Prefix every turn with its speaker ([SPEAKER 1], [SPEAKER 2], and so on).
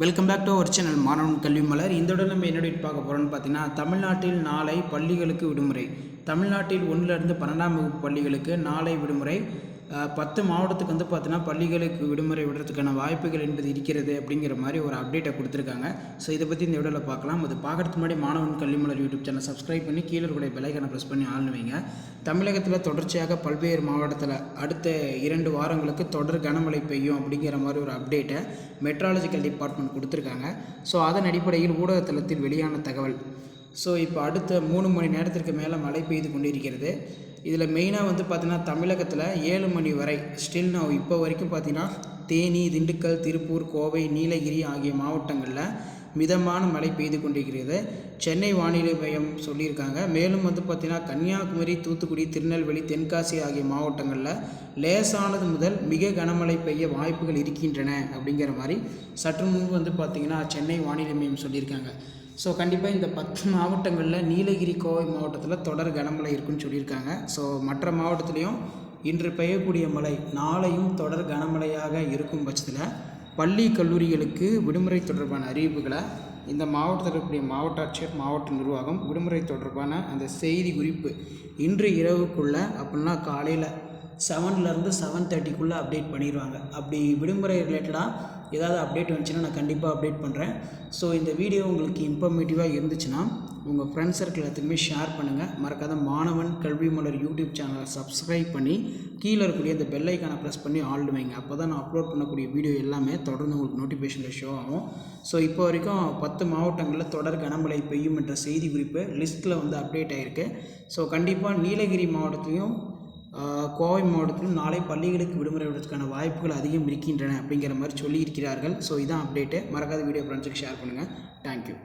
[SPEAKER 1] Welcome back to our channel மாணவன் கல்வி மலர் இந்த உடனே நம்ம என்ன பார்க்க போகிறோம்னு பார்த்தீங்கன்னா தமிழ்நாட்டில் நாளை பள்ளிகளுக்கு விடுமுறை. தமிழ்நாட்டில் ஒன்றிலிருந்து பன்னெண்டாம் வகுப்பு பள்ளிகளுக்கு நாளை விடுமுறை. பத்து மாவட்டத்துக்கு வந்து பார்த்தீங்கன்னா பள்ளிகளுக்கு விடுமுறை விடுறதுக்கான வாய்ப்புகள் என்பது இருக்கிறது அப்படிங்கிற மாதிரி ஒரு அப்டேட்டை கொடுத்துருக்காங்க. ஸோ இதை பற்றி இந்த வீடியோவில் பார்க்கலாம். அது பார்க்கறதுக்கு முன்னாடி மாணவன் கல்வி மலர் யூடியூப் சேனல் சப்ஸ்கிரைப் பண்ணி கீழே கூட பெலைக்கனை ப்ரெஸ் பண்ணி ஆளுவீங்க தமிழகத்தில் தொடர்ச்சியாக பல்வேறு மாவட்டத்தில் அடுத்த இரண்டு வாரங்களுக்கு தொடர் கனமழை பெய்யும் அப்படிங்கிற மாதிரி ஒரு அப்டேட்டை மெட்ராலஜிக்கல் டிபார்ட்மெண்ட் கொடுத்துருக்காங்க. ஸோ அதன் அடிப்படையில் ஊடகத்தளத்தில் வெளியான தகவல். ஸோ இப்போ அடுத்த மூணு மணி நேரத்திற்கு மேலே மழை பெய்து கொண்டிருக்கிறது. இதில் மெயினாக வந்து பார்த்திங்கன்னா தமிழகத்தில் ஏழு மணி வரை ஸ்டில் நான் இப்போ வரைக்கும் பார்த்திங்கன்னா தேனி திண்டுக்கல் திருப்பூர் கோவை நீலகிரி ஆகிய மாவட்டங்களில் மிதமான மழை பெய்து கொண்டிருக்கிறது. சென்னை வானிலை மையம் சொல்லியிருக்காங்க. மேலும் வந்து பார்த்திங்கன்னா கன்னியாகுமரி தூத்துக்குடி திருநெல்வேலி தென்காசி ஆகிய மாவட்டங்களில் லேசானது முதல் மிக கனமழை பெய்ய வாய்ப்புகள் இருக்கின்றன அப்படிங்கிற மாதிரி சற்று முன்பு வந்து பார்த்திங்கன்னா சென்னை வானிலை மையம் சொல்லியிருக்காங்க. ஸோ கண்டிப்பாக இந்த பத்து மாவட்டங்களில் நீலகிரி கோவை மாவட்டத்தில் தொடர் கனமழை இருக்குன்னு சொல்லியிருக்காங்க. ஸோ மற்ற மாவட்டத்துலேயும் இன்று பெய்யக்கூடிய மழை நாளையும் தொடர் கனமழையாக இருக்கும் பட்சத்தில் பள்ளி கல்லூரிகளுக்கு விடுமுறை தொடர்பான அறிவிப்புகளை இந்த மாவட்டத்தில் இருக்கக்கூடிய மாவட்ட ஆட்சியர் மாவட்ட நிர்வாகம் விடுமுறை தொடர்பான அந்த செய்தி குறிப்பு இன்று இரவுக்குள்ளே அப்படின்னா காலையில் செவன்லேருந்து செவன் தேர்ட்டிக்குள்ளே அப்டேட் பண்ணிடுவாங்க அப்படி விடுமுறை ரிலேட்டடாக ஏதாவது அப்டேட் வந்துச்சுன்னா நான் கண்டிப்பாக அப்டேட் பண்ணுறேன் ஸோ இந்த வீடியோ உங்களுக்கு இன்ஃபர்மேட்டிவாக இருந்துச்சுன்னா உங்கள் ஃப்ரெண்ட்ஸ் சர்க்கிள் எல்லாத்துக்குமே ஷேர் பண்ணுங்கள் மறக்காத மாணவன் கல்வி மலர் யூடியூப் சேனலை சப்ஸ்கிரைப் பண்ணி கீழே இருக்கக்கூடிய இந்த பெல் ஐக்கானை ப்ரெஸ் பண்ணி ஆல்டு வைங்க. அப்போ தான் நான் அப்லோட் பண்ணக்கூடிய வீடியோ எல்லாமே தொடர்ந்து உங்களுக்கு நோட்டிஃபிகேஷனில் ஷோ ஆகும். ஸோ இப்போ வரைக்கும் பத்து மாவட்டங்களில் தொடர் கனமழை பெய்யும் என்ற செய்தி குறிப்பு லிஸ்ட்டில் வந்து அப்டேட் ஆகிருக்கு ஸோ கண்டிப்பாக நீலகிரி மாவட்டத்தையும் கோவை மாவட்டத்திலும் நாளை பள்ளிகளுக்கு விடுமுறை விடுறதுக்கான வாய்ப்புகள் அதிகம் இருக்கின்றன அப்படிங்கிற மாதிரி சொல்லியிருக்கிறார்கள். ஸோ இதான் அப்டேட்டு மறக்காத வீடியோ ஃப்ரெண்ட்ஸுக்கு ஷேர் பண்ணுங்கள் தேங்க்யூ